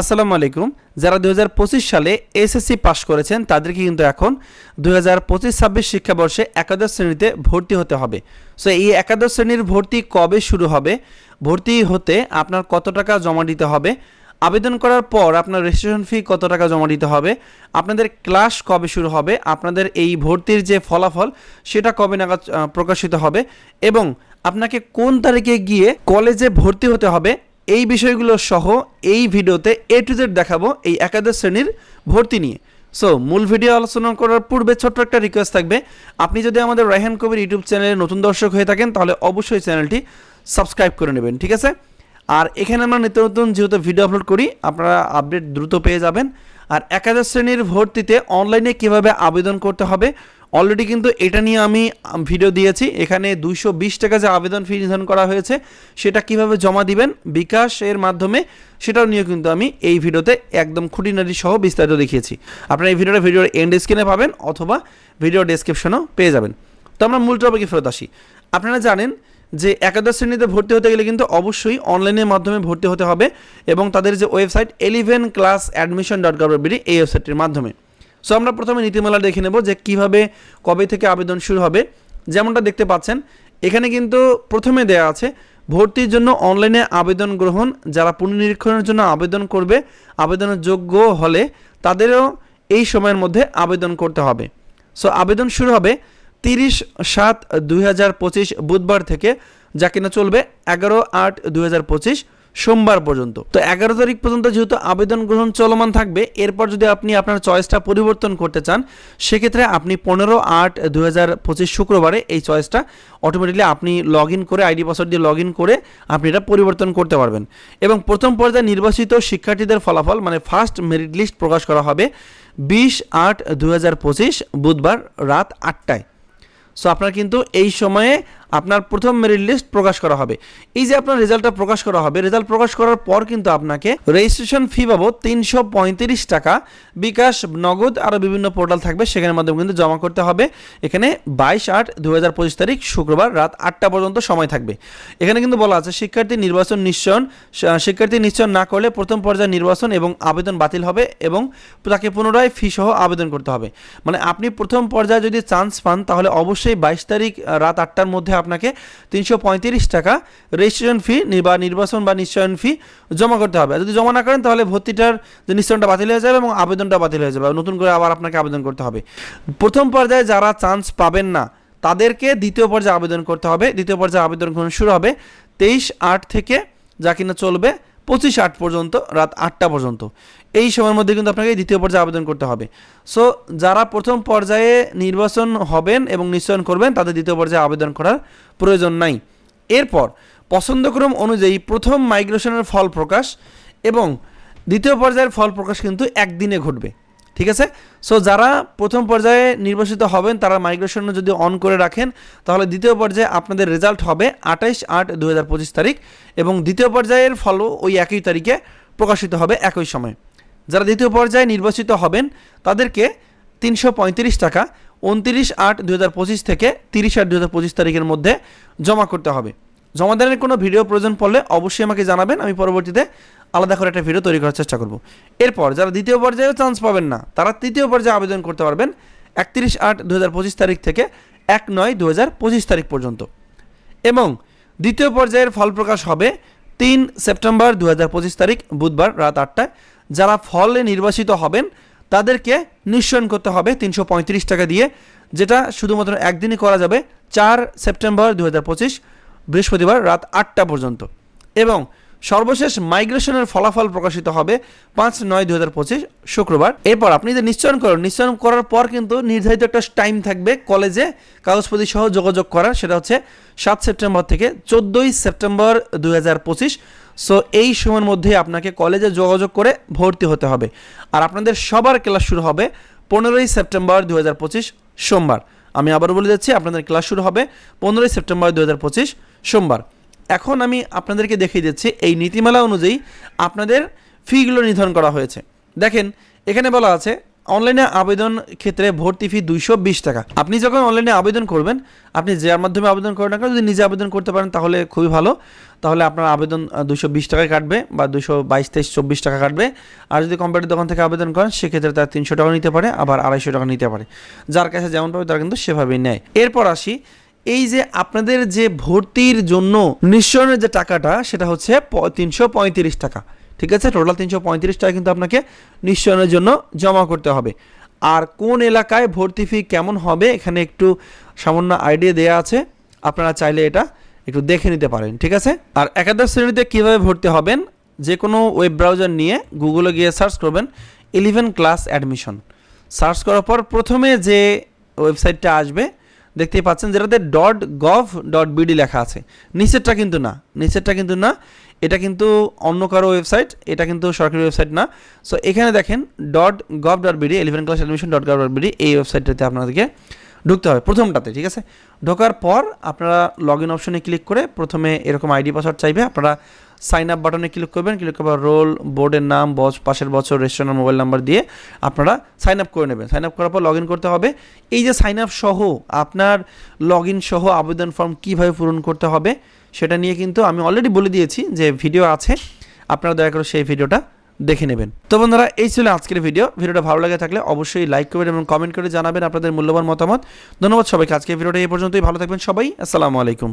আসসালামু আলাইকুম। যারা দু হাজার পঁচিশ সালে এসএসসি পাশ করেছেন, তাদেরকে কিন্তু এখন দু হাজার পঁচিশ, ছাব্বিশ শিক্ষাবর্ষে একাদশ শ্রেণীতে ভর্তি হতে হবে। সো এই একাদশ শ্রেণির ভর্তি কবে শুরু হবে? ভর্তি হতে আপনার কত টাকা জমা দিতে হবে? আবেদন করার পর আপনার রেজিস্ট্রেশন ফি কত টাকা জমা দিতে হবে? আপনাদের ক্লাস কবে শুরু হবে? আপনাদের এই ভর্তির যে ফলাফল, সেটা কবে নাগাদ প্রকাশিত হবে? এবং আপনাকে কোন তারিখে গিয়ে কলেজে ভর্তি হতে হবে? এই বিষয়গুলো সহ এই ভিডিওতে এ টু জেড দেখাবো এই একাদশ শ্রেণির ভর্তি নিয়ে। সো মূল ভিডিও আলোচনা করার পূর্বে ছোট্ট একটা রিকোয়েস্ট থাকবে। আপনি যদি আমাদের রায়হান কবির ইউটিউব চ্যানেলে নতুন দর্শক হয়ে থাকেন, তাহলে অবশ্যই চ্যানেলটি সাবস্ক্রাইব করে নেবেন, ঠিক আছে? আর এখানে আমরা নিত্য নতুন যেহেতু ভিডিও আপলোড করি, আপনারা আপডেট দ্রুত পেয়ে যাবেন। আর একাদশ শ্রেণির ভর্তিতে অনলাইনে কীভাবে আবেদন করতে হবে অলরেডি কিন্তু এটা নিয়ে আমি ভিডিও দিয়েছি। এখানে দুইশো বিশ টাকা যে আবেদন ফি নির্ধারণ করা হয়েছে, সেটা কীভাবে জমা দিবেন বিকাশ এর মাধ্যমে, সেটাও নিয়ে কিন্তু আমি এই ভিডিওতে একদম খুঁটিনাটি সহ বিস্তারিত দেখিয়েছি। আপনারা এই ভিডিওটা ভিডিওর এন্ড স্ক্রিনে পাবেন অথবা ভিডিও ডেসক্রিপশনেও পেয়ে যাবেন। তো আমরা মূল টপিকে ফেরত আসি। আপনারা জানেন যে একাদশ শ্রেণীতে ভর্তি হতে গেলে কিন্তু অবশ্যই অনলাইনের মাধ্যমে ভর্তি হতে হবে এবং তাদের যে website eleven class admission dot government এই ওয়েবসাইটটির মাধ্যমে। সো আমরা প্রথমে নীতিমালা দেখে নেব যে কীভাবে, কবে থেকে আবেদন শুরু হবে। যেমনটা দেখতে পাচ্ছেন, এখানে কিন্তু প্রথমে দেয়া আছে, ভর্তির জন্য অনলাইনে আবেদন গ্রহণ, যারা পুনর্নিরীক্ষণের জন্য আবেদন করবে, আবেদনের যোগ্য হলে তাদেরও এই সময়ের মধ্যে আবেদন করতে হবে। সো আবেদন শুরু হবে তিরিশ সাত দুই বুধবার থেকে, যা কিনা চলবে এগারো আট দুই সোমবার পর্যন্ত। তো এগারো তারিখ পর্যন্ত যেহেতু আবেদন গ্রহণ চলমান থাকবে, এরপর যদি আপনি আপনার চয়েসটা পরিবর্তন করতে চান, সেক্ষেত্রে আপনি পনেরো আট পঁচিশ শুক্রবারে এই চয়েসটা অটোমেটিকলি আপনি লগ করে আইডি পাসওয়ার্ড দিয়ে লগ করে আপনি এটা পরিবর্তন করতে পারবেন। এবং প্রথম পর্যায়ে নির্বাচিত শিক্ষার্থীদের ফলাফল মানে ফার্স্ট মেরিট লিস্ট প্রকাশ করা হবে বিশ আট দু বুধবার রাত আটটায়। সো আপনার কিন্তু এই সময়ে আপনার প্রথম মেরিট লিস্ট প্রকাশ করা হবে। এই যে আপনার রেজাল্টটা প্রকাশ করা হবে রেজাল্ট প্রকাশ করার পর কিন্তু আপনাকে রেজিস্ট্রেশন ফি বাবদ তিনশো পঁয়ত্রিশ টাকা বিকাশ, নগদ আরও বিভিন্ন পোর্টাল থাকবে। সেখানের মাধ্যমে কিন্তু জমা করতে হবে। এখানে বাইশ আট দু হাজার পঁচিশ তারিখ শুক্রবার রাত আটটা পর্যন্ত সময় থাকবে। এখানে কিন্তু বলা আছে, শিক্ষার্থী নির্বাচন নিশ্চয়ন শিক্ষার্থী নিশ্চয়ন না করলে প্রথম পর্যায়ে নির্বাচন এবং আবেদন বাতিল হবে এবং তাকে পুনরায় ফি সহ আবেদন করতে হবে। মানে আপনি প্রথম পর্যায়ে যদি চান্স পান, তাহলে অবশ্যই বাইশ তারিখ, রাত আটটার মধ্যে আপনাকে তিনশো পঁয়ত্রিশ টাকা রেজিস্ট্রেশন ফি বা নির্বাচন বা নিশ্চয়ন ফি জমা করতে হবে। যদি জমা না করেন, তাহলে ভর্তিটার যে নিশ্চয়নটা বাতিল হয়ে যাবে এবং আবেদনটা বাতিল হয়ে যাবে। নতুন করে আবার আপনাকে আবেদন করতে হবে। প্রথম পর্যায়ে যারা চান্স পাবেন না, তাদেরকে দ্বিতীয় পর্যায়ে আবেদন করতে হবে। দ্বিতীয় পর্যায়ে আবেদন শুরু হবে তেইশ আট থেকে, যা কিনা চলবে পঁচিশ আট পর্যন্ত, রাত আটটা পর্যন্ত। এই সময়ের মধ্যে কিন্তু আপনাকে দ্বিতীয় পর্যায়ে আবেদন করতে হবে। সো যারা প্রথম পর্যায়ে নির্বাচন হবেন এবং নিশ্চয়ন করবেন, তাদের দ্বিতীয় পর্যায়ে আবেদন করার প্রয়োজন নাই। এরপর, পছন্দক্রম অনুযায়ী প্রথম মাইগ্রেশনের ফল প্রকাশ এবং দ্বিতীয় পর্যায়ের ফল প্রকাশ কিন্তু একদিনে ঘটবে। ঠিক আছে? সো যারা প্রথম পর্যায়ে নির্বাচিত হবেন, তারা মাইগ্রেশন যদি অন করে রাখেন, তাহলে দ্বিতীয় পর্যায়ে আপনাদের রেজাল্ট হবে আঠাইশ আট দু তারিখ এবং দ্বিতীয় পর্যায়ের ফলও ওই একই তারিখে প্রকাশিত হবে একই সময়। যারা দ্বিতীয় পর্যায়ে নির্বাচিত হবেন, তাদেরকে তিনশো পঁয়ত্রিশ টাকা উনত্রিশ আট দু হাজার পঁচিশ থেকে তিরিশ আট দু হাজার পঁচিশ তারিখের মধ্যে জমা করতে হবে। জমা দেওয়ার কোনো ভিডিও প্রয়োজন পড়লে অবশ্যই আমাকে জানাবেন, আমি পরবর্তীতে আলাদা করে একটা ভিডিও তৈরি করার চেষ্টা করব। এরপর যারা দ্বিতীয় পর্যায়েও চান্স পাবেন না, তারা তৃতীয় পর্যায়ে আবেদন করতে পারবেন একত্রিশ আট দু তারিখ থেকে এক নয় দু হাজার পঁচিশ তারিখ পর্যন্ত। এবং দ্বিতীয় পর্যায়ের ফল প্রকাশ হবে তিন সেপ্টেম্বর দু হাজার পঁচিশ তারিখ, বুধবার রাত আটটায়। যারা ফলে নির্বাচিত হবেন, তাদেরকে নিশ্চয়ন করতে হবে তিনশো পঁয়ত্রিশ টাকা দিয়ে, যেটা শুধুমাত্র একদিনই করা যাবে, চার সেপ্টেম্বর দু হাজার পঁচিশ বৃহস্পতিবার রাত আটটা পর্যন্ত। এবং সর্বশেষ মাইগ্রেশনের ফলাফল প্রকাশিত হবে পাঁচ নয় দু হাজার পঁচিশ শুক্রবার। এরপর আপনি যে নিশ্চয়ন করুন, নিশ্চয়ন করার পর কিন্তু নির্ধারিত একটা টাইম থাকবে কলেজে কাগজপতি সহ যোগাযোগ করার, সেটা হচ্ছে সাত সেপ্টেম্বর থেকে চোদ্দোই সেপ্টেম্বর দু হাজার পঁচিশ। সো এই সময়ের মধ্যে আপনাকে কলেজে যোগাযোগ করে ভর্তি হতে হবে। আর আপনাদের সবার ক্লাস শুরু হবে পনেরোই সেপ্টেম্বর দু হাজার পঁচিশ সোমবার। আমি আবার বলে যাচ্ছি আপনাদের ক্লাস শুরু হবে পনেরোই সেপ্টেম্বর দু হাজার পঁচিশ সোমবার। এখন আমি আপনাদেরকে দেখিয়ে দিচ্ছি, এই নীতিমালা অনুযায়ী আপনাদের ফিগুলো নির্ধারণ করা হয়েছে। দেখেন, এখানে বলা আছে, অনলাইনে আবেদন ক্ষেত্রে ভর্তি ফি দুইশো বিশ টাকা। আপনি যখন অনলাইনে আবেদন করবেন, আপনি যার মাধ্যমে আবেদন করেন না যদি নিজে আবেদন করতে পারেন, তাহলে খুবই ভালো। তাহলে আপনার আবেদন দুশো বিশ টাকায় কাটবে বা দুশো বাইশ, তেইশ, চব্বিশ টাকা কাটবে। আর যদি কম্পিউটার দোকান থেকে আবেদন করেন, সেক্ষেত্রে তার তিনশো টাকা নিতে পারে, আবার আড়াইশো টাকা নিতে পারে। যার কাছে যেমন পাবে, তারা কিন্তু সেভাবেই নেয়। এরপর আসি এই যে আপনাদের যে ভর্তির জন্য নিশ্চয়নের যে টাকাটা, সেটা হচ্ছে তিনশো পঁয়ত্রিশ টাকা। ঠিক আছে? টোটাল তিনশো পঁয়ত্রিশ টাকা কিন্তু আপনাকে নিশ্চয়নের জন্য জমা করতে হবে। আর কোন এলাকায় ভর্তি ফি কেমন হবে, এখানে একটু সামান্য আইডিয়া দেওয়া আছে। আপনারা চাইলে এটা একটু দেখে নিতে পারেন। ঠিক আছে? আর একাদশ শ্রেণীতে কীভাবে ভর্তি হবেন যে কোনো ওয়েব ব্রাউজার নিয়ে গুগলে গিয়ে সার্চ করবেন ইলেভেন ক্লাস অ্যাডমিশন সার্চ করার পর প্রথমে যে ওয়েবসাইটটা আসবে দেখতেই পাচ্ছেন যেটাতে ডট গভ ডট বিডি লেখা আছে। নিচেরটা কিন্তু না, নিচেরটা কিন্তু না, এটা কিন্তু অন্য কারও ওয়েবসাইট এটা কিন্তু সরকারি ওয়েবসাইট না। সো এখানে দেখেন dot gov dot BD eleven class admission dot gov dot BD এই ওয়েবসাইটটাতে আপনাদেরকে ঢুকতে হবে প্রথমটাতে, ঠিক আছে? ঢোকার পর আপনারা লগ ইন অপশনে ক্লিক করে প্রথমে এরকম আইডি পাসওয়ার্ড চাইবে, আপনারা সাইন আপ বাটনে ক্লিক করবেন ক্লিক করার রোল বোর্ডের নাম বস পাশের বছর রেস্টুরেন্ট মোবাইল নাম্বার দিয়ে আপনারা সাইন আপ করে নেবেন। সাইন আপ করার পর লগ করতে হবে। এই যে সাইন আপ সহ আপনার লগ সহ আবেদন ফর্ম কীভাবে পূরণ করতে হবে, সেটা নিয়ে কিন্তু আমি অলরেডি বলে দিয়েছি যে ভিডিও আছে, আপনারা দয়া করে সেই ভিডিওটা দেখে নেবেন। তো বন্ধুরা, এই ছিল আজকের ভিডিও ভিডিওটা ভালো লাগে থাকলে অবশ্যই লাইক করবেন এবং কমেন্ট করে জানাবেন আপনাদের মূল্যবান মতামত। ধন্যবাদ সবাইকে। আজকের ভিডিওটা এই পর্যন্তই। ভালো থাকবেন সবাই। আসসালামু আলাইকুম।